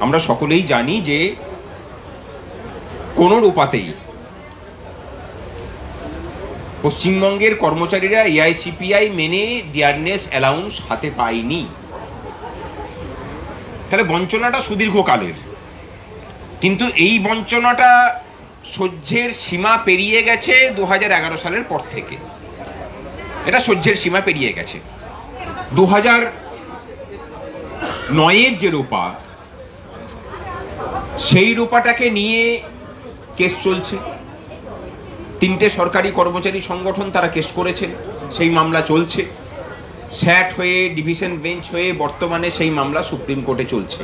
আমরা সকলেই জানি যে কোনো রূপাতেই পশ্চিমবঙ্গের কর্মচারীরা এআইসিপিআই মেনে ডিয়ারনেস অ্যালাউন্স হাতে পায়নি। তাহলে বঞ্চনাটা সুদীর্ঘকালের। কিন্তু এই বঞ্চনাটা সহ্যের সীমা পেরিয়ে গেছে দু হাজার এগারো সালের পর থেকে। এটা সহ্যের সীমা পেরিয়ে গেছে। দু হাজার নয়ের যে রূপা সেই রূপাটাকে নিয়ে কেস চলছে। তিনটে সরকারি কর্মচারী সংগঠন তারা কেস করেছেন সেই মামলা চলছে। স্যাট হয়ে, ডিভিশন বেঞ্চ হয়ে বর্তমানে সেই মামলা সুপ্রিম কোর্টে চলছে।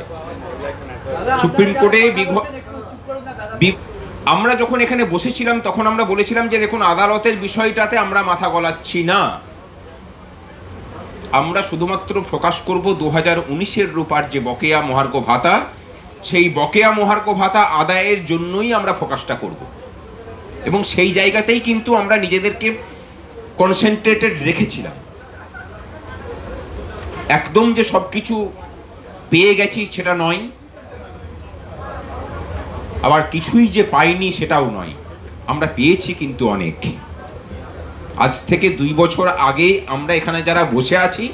সুপ্রিম কোর্টে আমরা যখন এখানে বসেছিলাম, তখন আমরা বলেছিলাম যে, দেখুন, আদালতের বিষয়টাতে আমরা মাথা গলাচ্ছি না। আমরা শুধুমাত্র প্রকাশ করব দু হাজার উনিশের রূপার যে বকেয়া মহার্ঘ ভাতা সেই বকেয়া মহার্ঘ ভাতা আদায়ের জন্যই আমরা ফোকাসটা করব। এবং সেই জায়গাতেই কিন্তু আমরা নিজেদেরকে কনসেন্ট্রেটেড রেখেছিলাম। একদম যে সবকিছু পেয়ে গেছি সেটা নয়। আবার কিছুই যে পাইনি সেটাও নয়। আমরা পেয়েছি কিন্তু অনেক। আজ থেকে দুই বছর আগে আমরা এখানে যারা বসে আছি,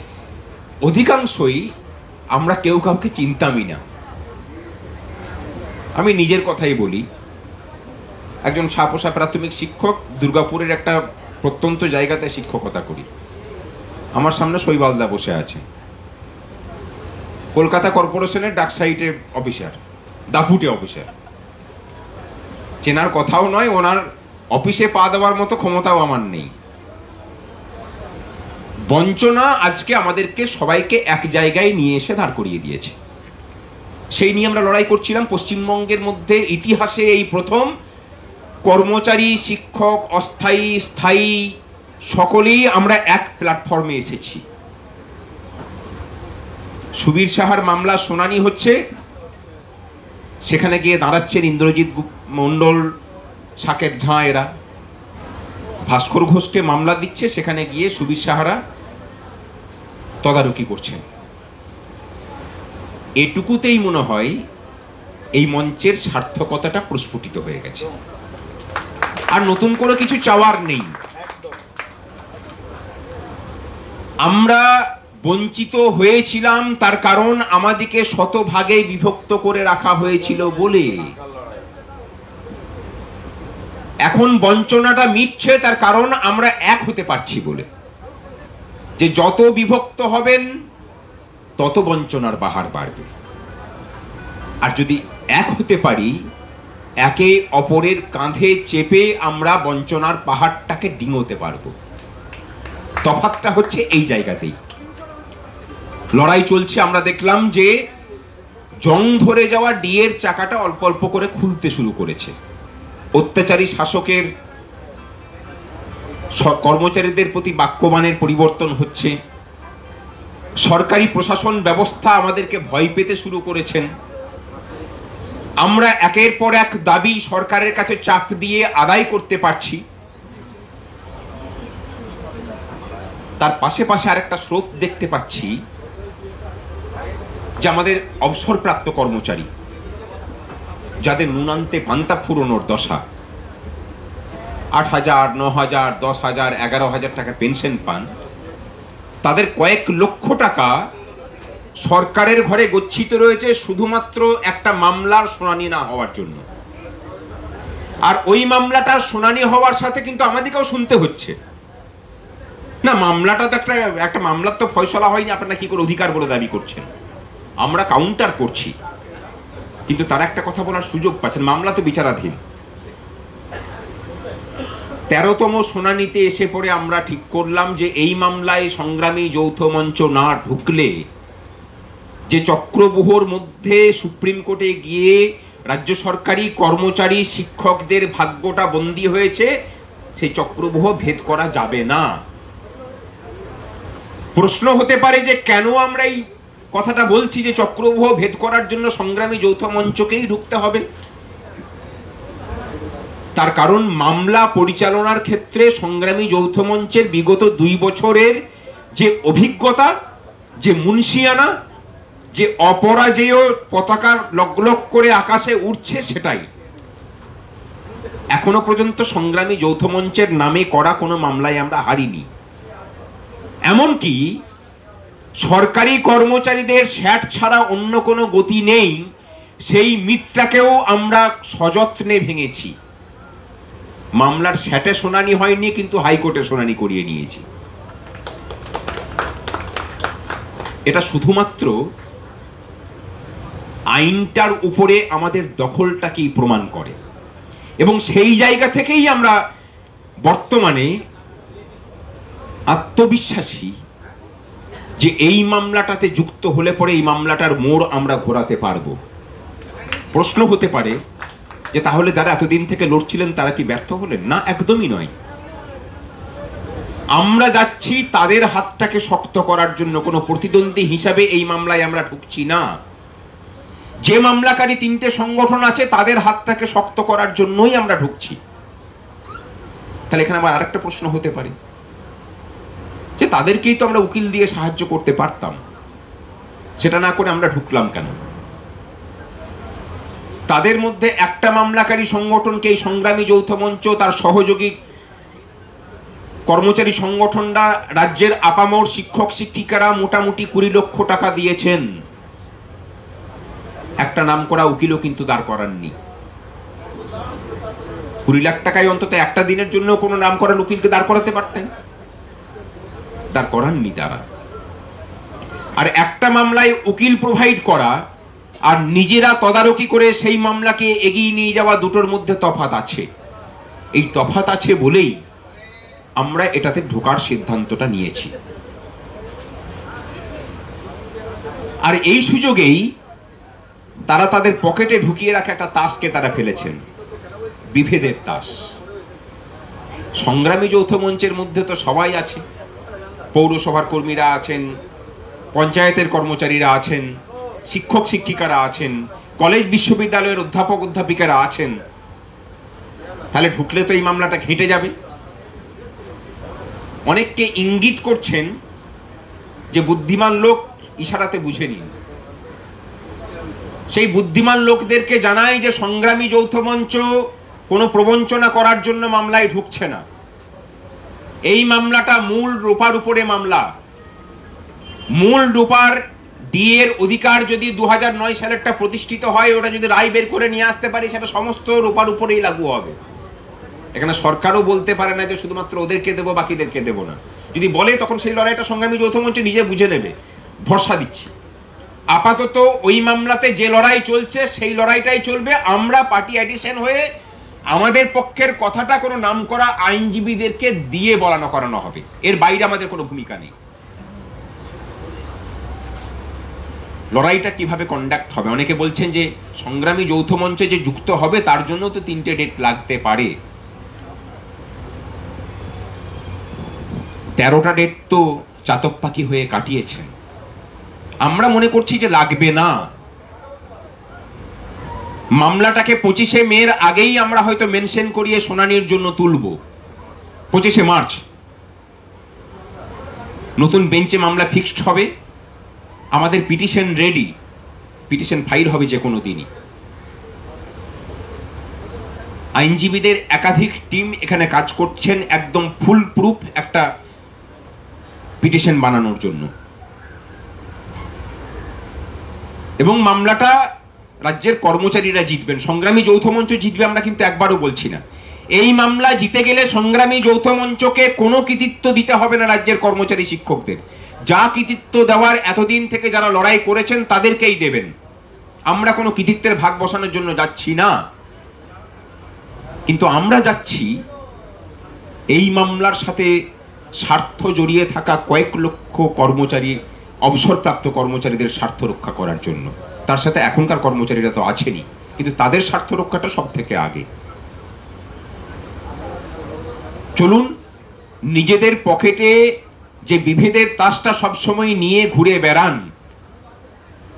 অধিকাংশই আমরা কেউ কাউকে চিনতামই না। আমি নিজের কথাই বলি। একজন সাপোসা প্রাথমিক শিক্ষক, দুর্গাপুরের একটা প্রত্যন্ত জায়গাতে শিক্ষকতা করি। আমার সামনে শৈবালদা বসে আছে। কলকাতা কর্পোরেশনের ডাক সাইটে অফিসার, দাপুটে অফিসার। চেনার কথাও নয়, ওনার অফিসে পা দেওয়ার মতো ক্ষমতাও আমার নেই। বঞ্চনা আজকে আমাদেরকে সবাইকে এক জায়গায় নিয়ে এসে দাঁড় করিয়ে দিয়েছে। সেই নিয়ে আমরা লড়াই করছিলাম। পশ্চিমবঙ্গের মধ্যে ইতিহাসে এই প্রথম কর্মচারী, শিক্ষক, অস্থায়ী, স্থায়ী সকলেই আমরা এক প্ল্যাটফর্মে এসেছি। সুবীর সাহার মামলা শুনানি হচ্ছে। সেখানে গিয়ে দাঁড়াচ্ছেন ইন্দ্রজিৎ মণ্ডল সাকেত ঝাঁ এরা। ভাস্কর ঘোষকে মামলা দিচ্ছে। সেখানে গিয়ে সুবীর সাহারা তদারকি করছেন। এটুকুতেই মনে হয় এই মঞ্চের সার্থকতাটা প্রস্ফুটিত হয়ে গেছে। আর নতুন করে কিছু চাওয়ার নেই। আমরা বঞ্চিত হয়েছিলাম তার কারণ আমাদেরকে শতভাগে বিভক্ত করে রাখা হয়েছিল বলে। এখন বঞ্চনাটা মিটছে তার কারণ আমরা এক হতে পারছি বলে। যে যত বিভক্ত হবেন তত বঞ্চনার বাহার বাড়বে। আর যদি এক হতে পারি, একে অপরের কাঁধে চেপে আমরা বঞ্চনার পাহাড়টাকে ডিঙোতে পারব। তফাতটা হচ্ছে এই জায়গাতেই। লড়াই চলছে, আমরা দেখলাম যে জং ধরে যাওয়া ডিয়ের চাকাটা অল্প অল্প করে খুলতে শুরু করেছে। অত্যাচারী শাসকের কর্মচারীদের প্রতি বাক্যবানের পরিবর্তন হচ্ছে। সরকারি প্রশাসন ব্যবস্থা আমাদেরকে ভয় পেতে শুরু করেছেন। আমরা একের পর এক দাবি সরকারের কাছে চাপ দিয়ে আদায় করতে পারছি। তার পাশে পাশে আরেকটা স্রোত দেখতে পাচ্ছি, যে আমাদের অবসরপ্রাপ্ত কর্মচারী, যাদের নুনান্তে পান্তা ফুরোনোর দশা, আট হাজার, ন হাজার, দশ হাজার, এগারো হাজার টাকা পেনশন পান তাদের কয়েক লক্ষ টাকা সরকারের ঘরে গচ্ছিত রয়েছে শুধুমাত্র একটা মামলার শুনানি না হওয়ার জন্য। আর ওই মামলাটার শুনানি হওয়ার সাথে কিন্তু আমাদেরকেও শুনতে হচ্ছে। না, মামলাটা তো একটা একটা মামলার তো ফয়সলা হয়নি, আপনারা কি করে অধিকার বলে দাবি করছেন? আমরা কাউন্টার করছি। কিন্তু তারা একটা কথা বলার সুযোগ পাচ্ছেন, মামলা তো বিচারাধীন। তেরোতম শুনানিতে এসে পড়ে আমরা ঠিক করলাম যে এই মামলায় সংগ্রামী যৌথ মঞ্চ না ঢুকলে যে চক্রবুহর মধ্যে সুপ্রিম কোর্টে গিয়ে রাজ্য সরকারি কর্মচারী শিক্ষকদের ভাগ্যটা বন্দী হয়েছে, সেই চক্রবুহ ভেদ করা যাবে না। প্রশ্ন হতে পারে যে কেন আমরা এই কথাটা বলছি যে চক্রবুহ ভেদ করার জন্য সংগ্রামী যৌথ মঞ্চকেই ঢুকতে হবে? তার কারণ মামলা পরিচালনার ক্ষেত্রে সংগ্রামী যৌথ মঞ্চের বিগত দুই বছরের যে অভিজ্ঞতা, যে মুন্সিয়ানা, যে অপরাজেয় পতাকা লগলগ করে আকাশে উঠছে সেটাই। এখনও পর্যন্ত সংগ্রামী যৌথ মঞ্চের নামে করা কোনো মামলায় আমরা হারিনি। এমনকি সরকারি কর্মচারীদের স্যাট ছাড়া অন্য কোনো গতি নেই, সেই মিথটাকেও আমরা সযত্নে ভেঙেছি। মামলার স্যাটে শুনানি হয়নি, কিন্তু হাইকোর্টে শুনানি করিয়ে নিয়েছি। এটা শুধুমাত্র আইনটার উপরে আমাদের দখলটাকেই প্রমাণ করে। এবং সেই জায়গা থেকেই আমরা বর্তমানে আত্মবিশ্বাসী যে এই মামলাটাতে যুক্ত হলে পরে এই মামলাটার মোড় আমরা ঘোরাতে পারব। প্রশ্ন হতে পারে যে তাহলে যারা এতদিন থেকে লড়ছিলেন, তারা কি ব্যর্থ হলেন? না, একদমই নয়। আমরা যাচ্ছি তাদের হাতটাকে শক্ত করার জন্য। কোনো প্রতিদ্বন্দ্বী হিসাবে এই মামলায় আমরা ঢুকছি না। যে মামলাকারী তিনটে সংগঠন আছে, তাদের হাতটাকে শক্ত করার জন্যই আমরা ঢুকছি। তাহলে এখানে আবার আরেকটা প্রশ্ন হতে পারে। যে তাদেরকেই তো আমরা উকিল দিয়ে সাহায্য করতে পারতাম। সেটা না করে আমরা ঢুকলাম কেন? তাদের মধ্যে একটা মামলাকারী সংগঠনকে এই সংগ্রামী যৌথ মঞ্চ, তার সহযোগী কর্মচারী সংগঠনরা, রাজ্যের আপামর শিক্ষক শিক্ষিকারা মোটামুটি কুড়ি লক্ষ টাকা দিয়েছেন। একটা নাম করা উকিলও কিন্তু দাঁড় করাননি। কুড়ি লাখ টাকায় অন্তত একটা দিনের জন্য কোনো নাম করা উকিলকে দাঁড় করাতে পারতেন। দাঁড় করাননি তারা। আর একটা মামলায় উকিল প্রোভাইড করা আর নিজেরা তদারকি করে সেই মামলাকে এগিয়ে নিয়ে যাওয়া দুটোর মধ্যে তফাত আছে। এই তফাত আছে বলেই আমরা এটাতে ঢোকার সিদ্ধান্তটা নিয়েছি। আর এই সুযোগেই তারা তাদের পকেটে ঢুকিয়ে রাখা একটা তাসকে তারা ফেলেছেন। বিভেদের তাস। সংগ্রামী যৌথ মঞ্চের মধ্যে তো সবাই আছে। পৌরসভার কর্মীরা আছেন, পঞ্চায়েতের কর্মচারীরা আছেন শিক্ষক শিক্ষিকারা আছেন, কলেজ বিশ্ববিদ্যালয়ের অধ্যাপক অধ্যাপিকারা আছেন। তাহলে ঢুকলে তো এই মামলাটা ঘেঁটে যাবে। অনেককে ইঙ্গিত করছেন যে বুদ্ধিমান লোক ইশারাতে বুঝে নিন। সেই বুদ্ধিমান লোকদেরকে জানাই যে সংগ্রামী যৌথ মঞ্চ কোনো প্রবঞ্চনা করার জন্য মামলায় ঢুকছে না। এই মামলাটা মূল রূপার উপরে মামলা। মূল রূপার ডিএর অধিকার যদি দু নয় সালেরটা প্রতিষ্ঠিত হয়, ওটা যদি রায় বের করে নিয়ে আসতে পারি, সেটা সমস্ত রূপার উপরেই লাগু হবে। এখানে সরকারও বলতে পারে না যে শুধুমাত্র ওদেরকে দেবো, বাকিদেরকে দেবো না। যদি বলে, তখন সেই লড়াইটা সংগ্রামী যৌথ মঞ্চ নিজে বুঝে নেবে। ভরসা দিচ্ছি। আপাতত ওই মামলাতে যে লড়াই চলছে, সেই লড়াইটাই চলবে। আমরা পার্টি অ্যাডিশন হয়ে আমাদের পক্ষের কথাটা কোনো নাম করা আইনজীবীদেরকে দিয়ে বলানো করানো হবে। এর বাইরে আমাদের কোনো ভূমিকা নেই। লড়াইটা কীভাবে কন্ডাক্ট হবে? অনেকে বলছেন যে সংগ্রামী যৌথ মঞ্চে যে যুক্ত হবে, তার জন্য তো তিনটে ডেট লাগতে পারে। তেরোটা ডেট তো চাতক পাখি হয়ে কাটিয়েছেন আমরা মনে করছি যে লাগবে না। মামলাটাকে পঁচিশে মের আগেই আমরা হয়তো মেনশন করিয়ে শুনানির জন্য তুলব। পঁচিশে মার্চ। নতুন বেঞ্চে মামলা ফিক্সড হবে। আমাদের পিটিশন রেডি পিটিশন ফাইল হবে যে কোনো দিনই। আইনজীবীদের একাধিক টিম এখানে কাজ করছেন, একদম ফুল প্রুফ একটা পিটিশন বানানোর জন্য। এবং মামলাটা রাজ্যের কর্মচারীরা জিতবেন। সংগ্রামী যৌথ মঞ্চ জিতবে আমরা কিন্তু একবারও বলছি না। এই মামলা জিতে গেলে সংগ্রামী যৌথ মঞ্চকে কোনো কৃতিত্ব দিতে হবে না রাজ্যের কর্মচারী শিক্ষকদের। যা কৃতিত্ব দেওয়ার এতদিন থেকে যারা লড়াই করেছেন, তাদেরকেই দেবেন। আমরা কোনো কৃতিত্বের ভাগ বসানোর জন্য যাচ্ছি না। কিন্তু আমরা যাচ্ছি এই মামলার সাথে স্বার্থ জড়িয়ে থাকা কয়েক লক্ষ কর্মচারী, অবসরপ্রাপ্ত কর্মচারীদের স্বার্থ রক্ষা করার জন্য। তার সাথে এখনকার কর্মচারীরা তো আছেনই, কিন্তু তাদের স্বার্থ রক্ষাটা সব থেকে আগে। চলুন, নিজেদের পকেটে যে বিভেদের তাসটা সবসময় নিয়ে ঘুরে বেড়ান,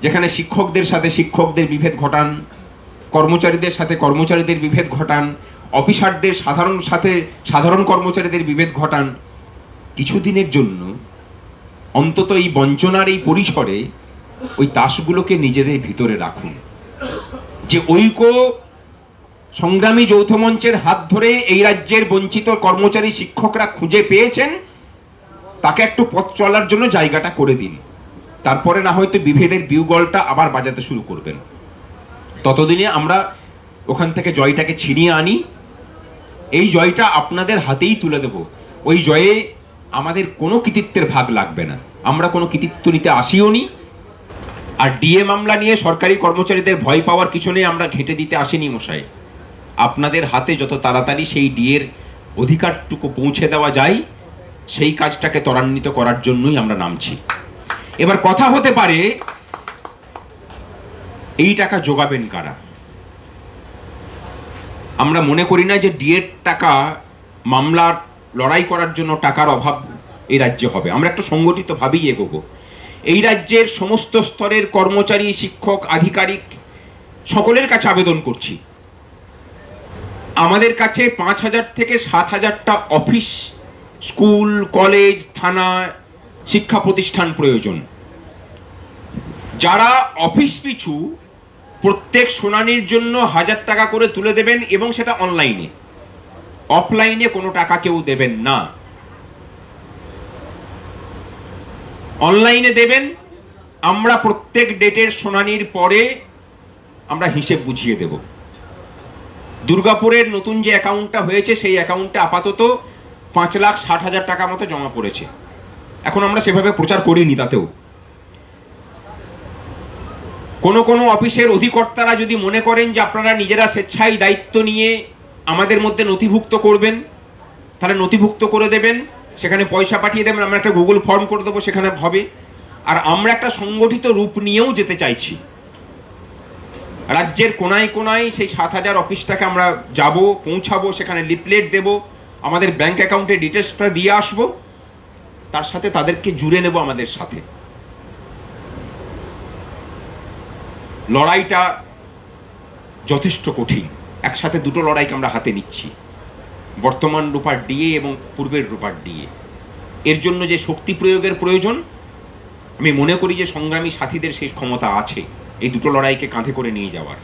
যেখানে শিক্ষকদের সাথে শিক্ষকদের বিভেদ ঘটান, কর্মচারীদের সাথে কর্মচারীদের বিভেদ ঘটান, অফিসারদের সাধারণ সাথে সাধারণ কর্মচারীদের বিভেদ ঘটান, কিছুদিনের জন্য অন্তত এই বঞ্চনার এই পরিসরে ওই তাসগুলোকে নিজেদের ভিতরে রাখুন। যে ঐক্য সংগ্রামী যৌথ মঞ্চের হাত ধরে এই রাজ্যের বঞ্চিত কর্মচারী শিক্ষকরা খুঁজে পেয়েছেন তাকে একটু পথ চলার জন্য জায়গাটা করে দিন। তারপরে না হয়তো বিভেদের বিউগলটা আবার বাজাতে শুরু করবেন। ততদিনে আমরা ওখান থেকে জয়টাকে ছিনিয়ে আনি। এই জয়টা আপনাদের হাতেই তুলে দেব। ওই জয়ে আমাদের কোনো কৃতিত্বের ভাগ লাগবে না। আমরা কোনো কৃতিত্ব নিতে আসিও নি। আর ডিএ মামলা নিয়ে সরকারি কর্মচারীদের ভয় পাওয়ার কিছু নেই, আমরা ঘেঁটে দিতে আসিনি মশাই। আপনাদের হাতে যত তাড়াতাড়ি সেই ডিএর অধিকারটুকু পৌঁছে দেওয়া যায় সেই কাজটাকে ত্বরান্বিত করার জন্যই আমরা নামছি। এবার কথা হতে পারে, এই টাকা যোগাবেন কারা? আমরা মনে করি না যে ডিএর টাকা মামলার লড়াই করার জন্য টাকার অভাব এই রাজ্যে হবে। আমরা একটা সংগঠিত ভাবেই এগোবো। এই রাজ্যের সমস্ত স্তরের কর্মচারী, শিক্ষক, আধিকারিক সকলের কাছে আবেদন করছি। আমাদের কাছে পাঁচ হাজার থেকে সাত হাজারটা অফিস স্কুল, কলেজ, থানা, শিক্ষা প্রতিষ্ঠান প্রয়োজন। যারা অফিস পিছু প্রত্যেক শুনানির জন্য হাজার টাকা করে তুলে দেবেন এবং সেটা অনলাইনে। অফলাইনে কোনো টাকা কেউ দেবেন না। অনলাইনে দেবেন, আমরা প্রত্যেক ডেটের শুনানির পরে আমরা হিসেব বুঝিয়ে দেব। দুর্গাপুরের নতুন যে অ্যাকাউন্টটা হয়েছে, সেই অ্যাকাউন্টে আপাতত পাঁচ লাখ ষাট হাজার টাকা মতো জমা পড়েছে। এখন আমরা সেভাবে প্রচার করিনি তাতেও। কোনো কোনো অফিসের অধিকর্তারা যদি মনে করেন যে আপনারা নিজেরা স্বেচ্ছায় দায়িত্ব নিয়ে আমাদের মধ্যে নথিভুক্ত করবেন, তাহলে নথিভুক্ত করে দেবেন, সেখানে পয়সা পাঠিয়ে দেবেন, আমরা একটা গুগল ফর্ম করে দেবো, সেখানে হবে। আর আমরা একটা সংগঠিত রূপ নিয়েও যেতে চাইছি। রাজ্যের কোনায় কোনায় সেই সাত হাজার অফিসটাকে আমরা যাব, পৌঁছাবো, সেখানে লিপলেট দেব আমাদের ব্যাংক অ্যাকাউন্টের ডিটেলসটা দিয়ে আসব, তার সাথে তাদেরকে জুড়ে নেব আমাদের সাথে। লড়াইটা যথেষ্ট কঠিন। একসাথে দুটো লড়াইকে আমরা হাতে নিচ্ছি। বর্তমান রূপার ডিএ এবং পূর্বের রূপার ডিএ এর জন্য যে শক্তি প্রয়োগের প্রয়োজন, আমি মনে করি যে সংগ্রামী সাথীদের সেই ক্ষমতা আছে, এই দুটো লড়াইকে কাঁধে করে নিয়ে যাওয়ার।